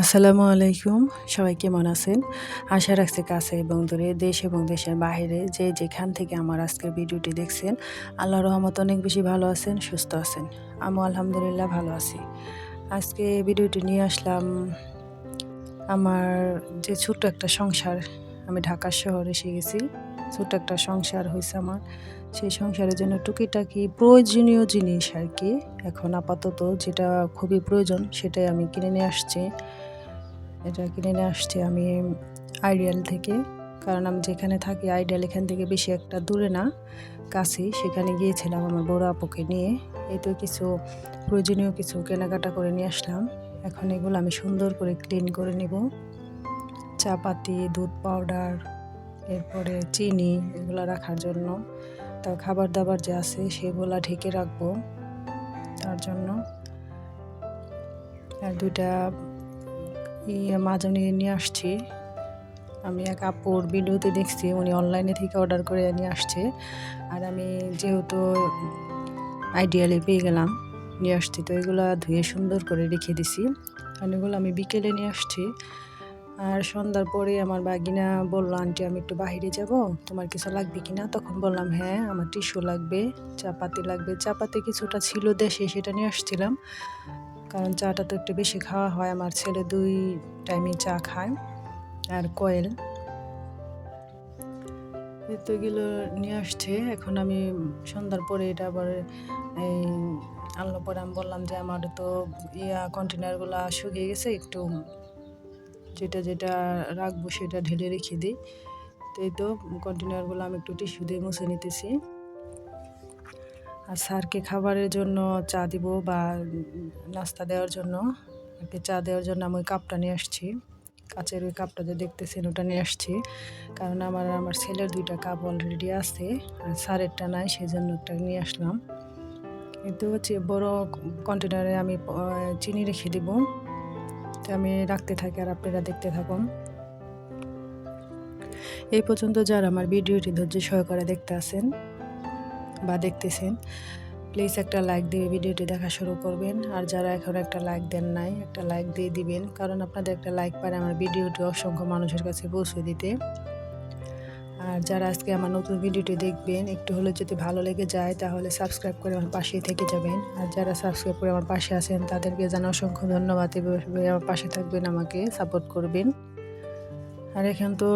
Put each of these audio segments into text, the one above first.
আসসালামু আলাইকুম। সবাই কেমন আছেন? আশা রাখছি কাছে এবং দূরে দেশ এবং দেশের বাইরে যে যেখান থেকে আমার আজকের ভিডিওটি দেখছেন আল্লাহ রহমত অনেক বেশি ভালো আছেন, সুস্থ আছেন। আমিও আলহামদুলিল্লাহ ভালো আছি। আজকে ভিডিওটি নিয়ে আসলাম আমার যে ছোট্ট একটা সংসার আমি ঢাকা শহরে এসে গেছি। ছোট একটা সংসার হয়েছে আমার। সেই সংসারের জন্য টুকিটাকি প্রয়োজনীয় জিনিস আর কি। এখন আপাতত যেটা খুবই প্রয়োজন সেটাই আমি কিনে নিয়ে আসছি। এটা কিনে নিয়ে আসছি আমি আইডিয়াল থেকে। কারণ আমি যেখানে থাকি, আইডিয়াল এখান থেকে বেশি একটা দূরে না, কাছেই। সেখানে গিয়েছিলাম আমার বড় আপুকে নিয়ে। এই তো কিছু প্রয়োজনীয় কিছু কেনাকাটা করে নিয়ে আসলাম। এখন এগুলো আমি সুন্দর করে ক্লিন করে নিব। চা পাতি দুধ পাউডার এরপরে চিনি এগুলো রাখার জন্য। তা খাবার দাবার যে আছে সেগুলো ঢেকে রাখব তার জন্য। আর দুইটা ইয়ে মাজনি নিয়ে আসছি। আমি এক আপুর ভিডিওতে দেখছি, উনি অনলাইনে থেকে অর্ডার করে নিয়ে আসছে। আর আমি যেহেতু আইডিয়ালে পেয়ে গেলাম, নিয়ে আসছি, তো এগুলো ধুয়ে সুন্দর করে রেখে দিছি। আর এগুলো আমি বিকেলে নিয়ে আসছি। আর সন্ধ্যার পরে আমার বাগিনা বলল, আন্টি, আমি একটু বাইরে যাব, তোমার কিছু লাগবে কি না? তখন বললাম হ্যাঁ আমার টিস্যু লাগবে, চাপাতি লাগবে। চাপাতি কিছুটা ছিল দেশে, সেটা নিয়ে আসছিলাম। কারণ চাটা তো একটু বেশি খাওয়া হয়, আমার ছেলে দুই টাইমে চা খায় আর কয়েল। তো এগুলো নিয়ে আসছে। এখন আমি সন্ধ্যার পরে এটা আবার এই আনলো পরে আমি বললাম যে, আমার তো ইয়া কন্টেনারগুলো শুকিয়ে গেছে, একটু যেটা যেটা রাখব সেটা ঢেলে রেখে দিই। তো এই তো কন্টেনারগুলো আমি একটু টিস্যু দিয়ে মুছে নিতেছি। আর স্যারকে খাবারের জন্য চা দিব বা নাস্তা দেওয়ার জন্য। একটু চা দেওয়ার জন্য আমি ওই কাপটা নিয়ে আসছি। কাচের ওই কাপটা যে দেখতেছেন ওটা নিয়ে আসছি। কারণ আমার আমার ছেলের দুইটা কাপ অলরেডি আছে আর স্যারেরটা নাই সেই জন্য একটা নিয়ে আসলাম। কিন্তু হচ্ছে বড় কন্টেনারে আমি চিনি রেখে দিব। আমি রাখতে থাকি আর আপনারা দেখতে থাকুন। এই পর্যন্ত যারা আমার ভিডিওটি ধৈর্য সহকারে দেখতে আছেন বা দেখতেছেন প্লিজ একটা লাইক দিয়ে ভিডিওটি দেখা শুরু করবেন। আর যারা এখন একটা লাইক দেন নাই, একটা লাইক দিয়ে দিবেন। কারণ আপনাদের একটা লাইক পারে আমার ভিডিওটি অসংখ্য মানুষের কাছে পৌঁছে দিতে। আর যারা আজকে আমার নতুন ভিডিওটি দেখবেন, একটু হলে যদি ভালো লেগে যায় তাহলে সাবস্ক্রাইব করে আমার পাশেই থেকে যাবেন। আর যারা সাবস্ক্রাইব করে আমার পাশে আছেন, তাদেরকে জানা অসংখ্য ধন্যবাদ। এভাবে আমার পাশে থাকবেন, আমাকে সাপোর্ট করবেন। আর এখান তো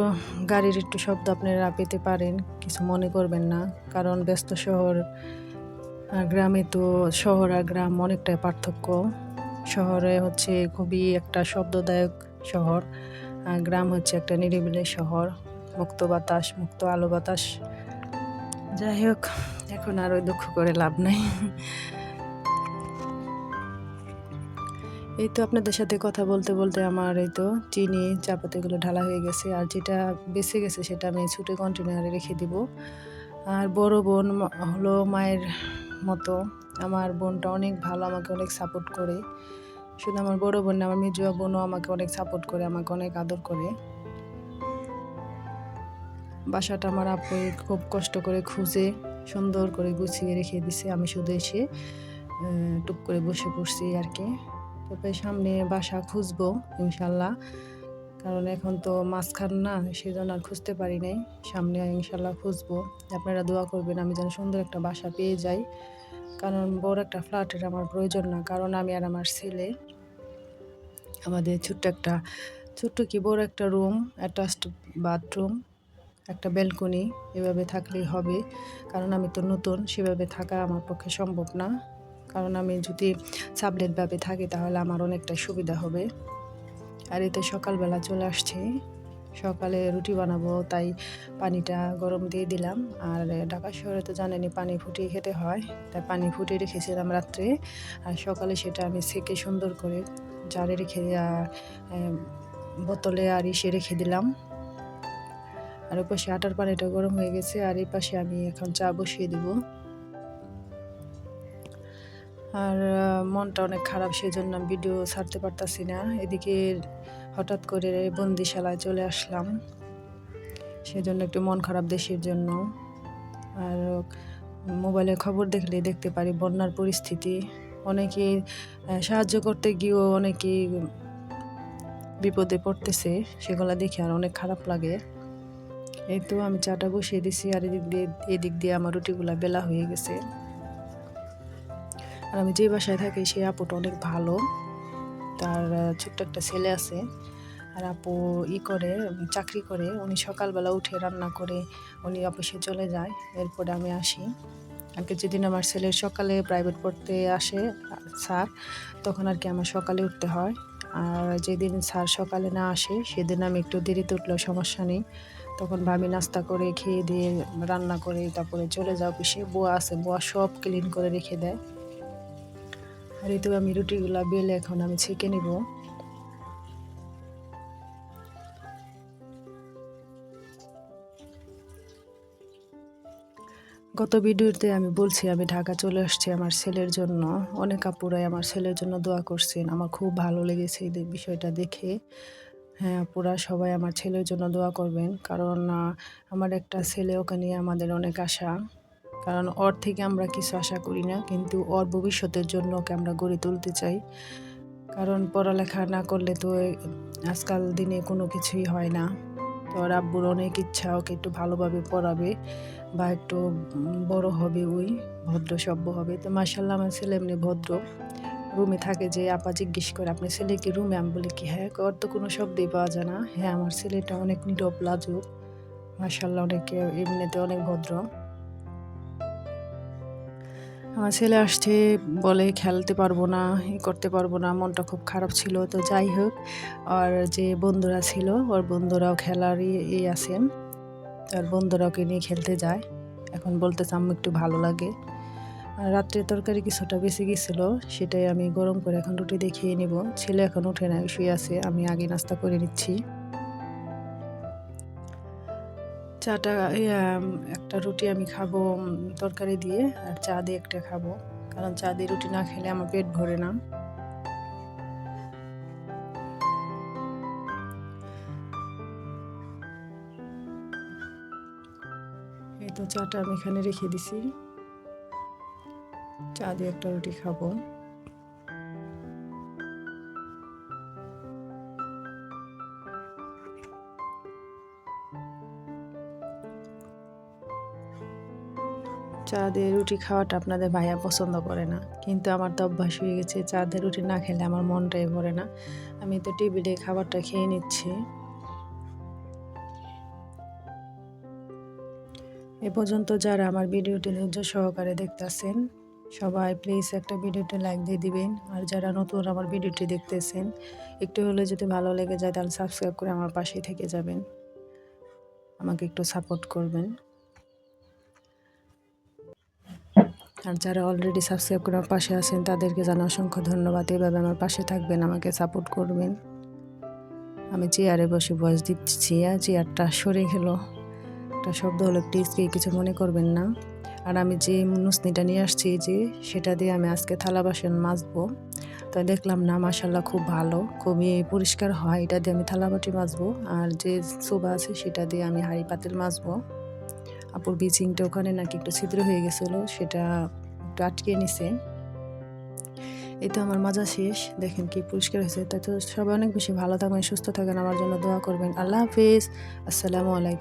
গাড়ির একটু শব্দ আপনারা পেতে পারেন, কিছু মনে করবেন না। কারণ ব্যস্ত শহর আর গ্রামে তো শহর আর গ্রাম অনেকটাই পার্থক্য। শহরে হচ্ছে খুবই একটা শব্দদায়ক শহর, আর গ্রাম হচ্ছে একটা নিরিবিলি শহর। মুক্ত বাতাস, মুক্ত আলো বাতাস। যাই হোক, এখন আর ওই দুঃখ করে লাভ নাই। এই তো আপনাদের সাথে কথা বলতে বলতে আমার এই তো চিনি, চাপাতিগুলো ঢালা হয়ে গেছে। আর যেটা বেঁচে গেছে সেটা আমি ছুটে কন্টেনারে রেখে দিব। আর বড় বোন হলো মায়ের মতো। আমার বোনটা অনেক ভালো, আমাকে অনেক সাপোর্ট করে। শুধু আমার বড় বোন আমার মেজুয়া বোনও আমাকে অনেক সাপোর্ট করে, আমাকে অনেক আদর করে। বাসাটা আমার আপু খুব কষ্ট করে খুঁজে, সুন্দর করে গুছিয়ে রেখে দিছে। আমি শুধু এসে টুক করে বসে পড়ছি আর কি। তবে সামনে বাসা খুঁজবো, ইনশাল্লাহ। কারণ এখন তো মাঝখান না সেই জন্য আর খুঁজতে পারি নাই। সামনে ইনশাল্লাহ খুঁজবো। আপনারা দোয়া করবেন আমি যেন সুন্দর একটা বাসা পেয়ে যাই। কারণ বড় একটা ফ্ল্যাটের আমার প্রয়োজন না, কারণ আমি আর আমার ছেলে, আমাদের ছোট্ট একটা, ছোট্ট কি বড় একটা রুম অ্যাটাচড বাথরুম একটা ব্যালকনি এভাবে থাকলেই হবে। কারণ আমি তো নতুন, সেভাবে থাকা আমার পক্ষে সম্ভব না। কারণ আমি যদি সাবলেটভাবে থাকি তাহলে আমার অনেকটা সুবিধা হবে। আর এতে সকালবেলা চলে আসছে। সকালে রুটি বানাবো, তাই পানিটা গরম দিয়ে দিলাম। আর ঢাকা শহরে তো জানেনি পানি ফুটিয়ে খেতে হয়, তাই পানি ফুটিয়ে রেখেছিলাম রাত্রে। আর সকালে সেটা আমি সেকে সুন্দর করে জারে রেখে বোতলে আর ইসে রেখে দিলাম। আর ওই পাশে আটার পানিটা গরম হয়ে গেছে, আর এই পাশে আমি এখন চা বসিয়ে দেবো। আর মনটা অনেক খারাপ সেই জন্য ভিডিও ছাড়তে পারতাছি না। এদিকে হঠাৎ করে বন্দিশালায় চলে আসলাম। সেজন্য একটু মন খারাপ দেশের জন্য। আর মোবাইলে খবর দেখলে দেখতে পারি বন্যার পরিস্থিতি। অনেকে সাহায্য করতে গিয়েও অনেকেই বিপদে পড়তেছে, সেগুলো দেখে আর অনেক খারাপ লাগে। এই তো আমি চাটা বসিয়ে দিছি, আর এদিক দিয়ে এদিক দিয়ে আমার রুটিগুলা বেলা হয়ে গেছে। আর আমি যে বাসায় থাকি সেই আপুটা অনেক ভালো। তার ছোট্ট একটা ছেলে আছে। আর আপু ই করে চাকরি করে। উনি সকালবেলা উঠে রান্না করে, উনি অফিসে চলে যায়। এরপরে আমি আসি। আর কি যেদিন আমার ছেলের সকালে প্রাইভেট পড়তে আসে, স্যার, তখন আর কি আমার সকালে উঠতে হয়। আর যেদিন স্যার সকালে না আসে, সেদিন আমি একটু দেরিতে উঠলেও সমস্যা নেই। তখন ভাবি নাস্তা করে খেয়ে দিয়ে রান্না করে তারপরে চলে যাও অফিসে। বোয়া আছে, বোয়া সব ক্লিন করে রেখে দেয়। আর এই তো আমি রুটিগুলা বেলে এখন আমি ছেঁকে নিব। গত ভিডিওতে আমি বলছি, আমি ঢাকা চলে আসছি আমার ছেলের জন্য। অনেক আপুরাই আমার ছেলের জন্য দোয়া করছেন। আমার খুব ভালো লেগেছে এই বিষয়টা দেখে। হ্যাঁ আপুরা সবাই আমার ছেলের জন্য দোয়া করবেন। কারণ আমার একটা ছেলে, ওকে নিয়ে আমাদের অনেক আশা। কারণ, ওর থেকে আমরা কিছু আশা করি না, কিন্তু ওর ভবিষ্যতের জন্য ওকে আমরা গড়ে তুলতে চাই। কারণ, পড়ালেখা না করলে তো আজকাল দিনে কোনো কিছুই হয় না। তো ওর আব্বুর অনেক ইচ্ছা, ওকে একটু ভালোভাবে পড়াবে বা একটু বড় হবে ওই, ভদ্র সভ্য হবে। তো মার্শাল্লাহ আমার ছেলে এমনি ভদ্র। রুমে থাকে যে, আপা, জিজ্ঞেস করে, আপনার ছেলে কি রুমে আমি বলি, কি হ্যাঁ ওর তো কোনো শব্দই পাওয়া যায় না। হ্যাঁ আমার ছেলেটা অনেক নীরব, লাজুক। মার্শাল্লাহ অনেক, এমনিতে অনেক ভদ্র। আমার ছেলে আসছে, বলে, খেলতে পারব না ই করতে পারব না, মনটা খুব খারাপ ছিল। তো যাই হোক, আর যে বন্ধুরা ছিল, ওর বন্ধুরাও খেলার ই আছেন। তার বন্ধুরা ওকে নিয়ে খেলতে যায়। এখন বলতে চাম একটু ভালো লাগে। আর রাত্রে তরকারি কিছুটা বেশি গেছিল, সেটাই আমি গরম করে এখন রুটি দেখিয়ে নিব। ছেলে এখন উঠে না শুয়ে আছে, আমি আগে নাস্তা করে নিচ্ছি। চাটা একটা রুটি আমি খাব তরকারি দিয়ে, আর চা দিয়ে একটা খাব। কারণ চা দিয়ে রুটি না খেলে আমার পেট ভরে না। এই তো চাটা আমি এখানে রেখে দিছি। চা দিয়ে একটা রুটি খাব। চা দিয়ে রুটি খাওয়াটা আপনাদের ভাইয়া পছন্দ করে না, কিন্তু আমার তো অভ্যাস হয়ে গেছে চা দিয়ে রুটি না খেলে আমার মনটাই ভরে না। আমি তো টেবিলে খাবারটা খেয়ে নিচ্ছি। এ পর্যন্ত যারা আমার ভিডিওটি ধৈর্য সহকারে দেখতেছেন সবাই প্লিজ একটা ভিডিওটি লাইক দিয়ে দিবেন। আর যারা নতুন আমার ভিডিওটি দেখতেছেন, একটু হলে যদি ভালো লেগে যায় তাহলে সাবস্ক্রাইব করে আমার পাশেই থেকে যাবেন। আমাকে একটু সাপোর্ট করবেন। আর যারা অলরেডি সাবস্ক্রাইব করে আমার পাশে আছেন, তাদেরকে জানা অসংখ্য ধন্যবাদ। এভাবে আমার পাশে থাকবেন, আমাকে সাপোর্ট করবেন। আমি চেয়ারে বসে বয়স দিচ্ছি। চেয়ারটা সরে গেল। একটা শব্দ হলো প্লিজ কিছু মনে করবেন না। আর আমি যে নুসনিটা নিয়ে আসছি যে, সেটা দিয়ে আমি আজকে থালা বাসন মাজবো। তো দেখলাম না মাসাল্লাহ খুব ভালো, খুবই পরিষ্কার হয়। এটা দিয়ে আমি থালা বাটি মাজবো, আর যে সোবা আছে সেটা দিয়ে আমি হাঁড়ি পাতিল মাজবো। আপুর বিচিংটা ওখানে নাকি একটু ছিদ্র হয়ে গেছিল, সেটা একটু আটকে নিছে। এই তো আমার মাজা শেষ, দেখেন কি পরিষ্কার হয়েছে। তাই তো সবাই অনেক বেশি ভালো থাকবেন, সুস্থ থাকেন আমার জন্য দোয়া করবেন। আল্লাহ হাফিজ, আসসালামু আলাইকুম।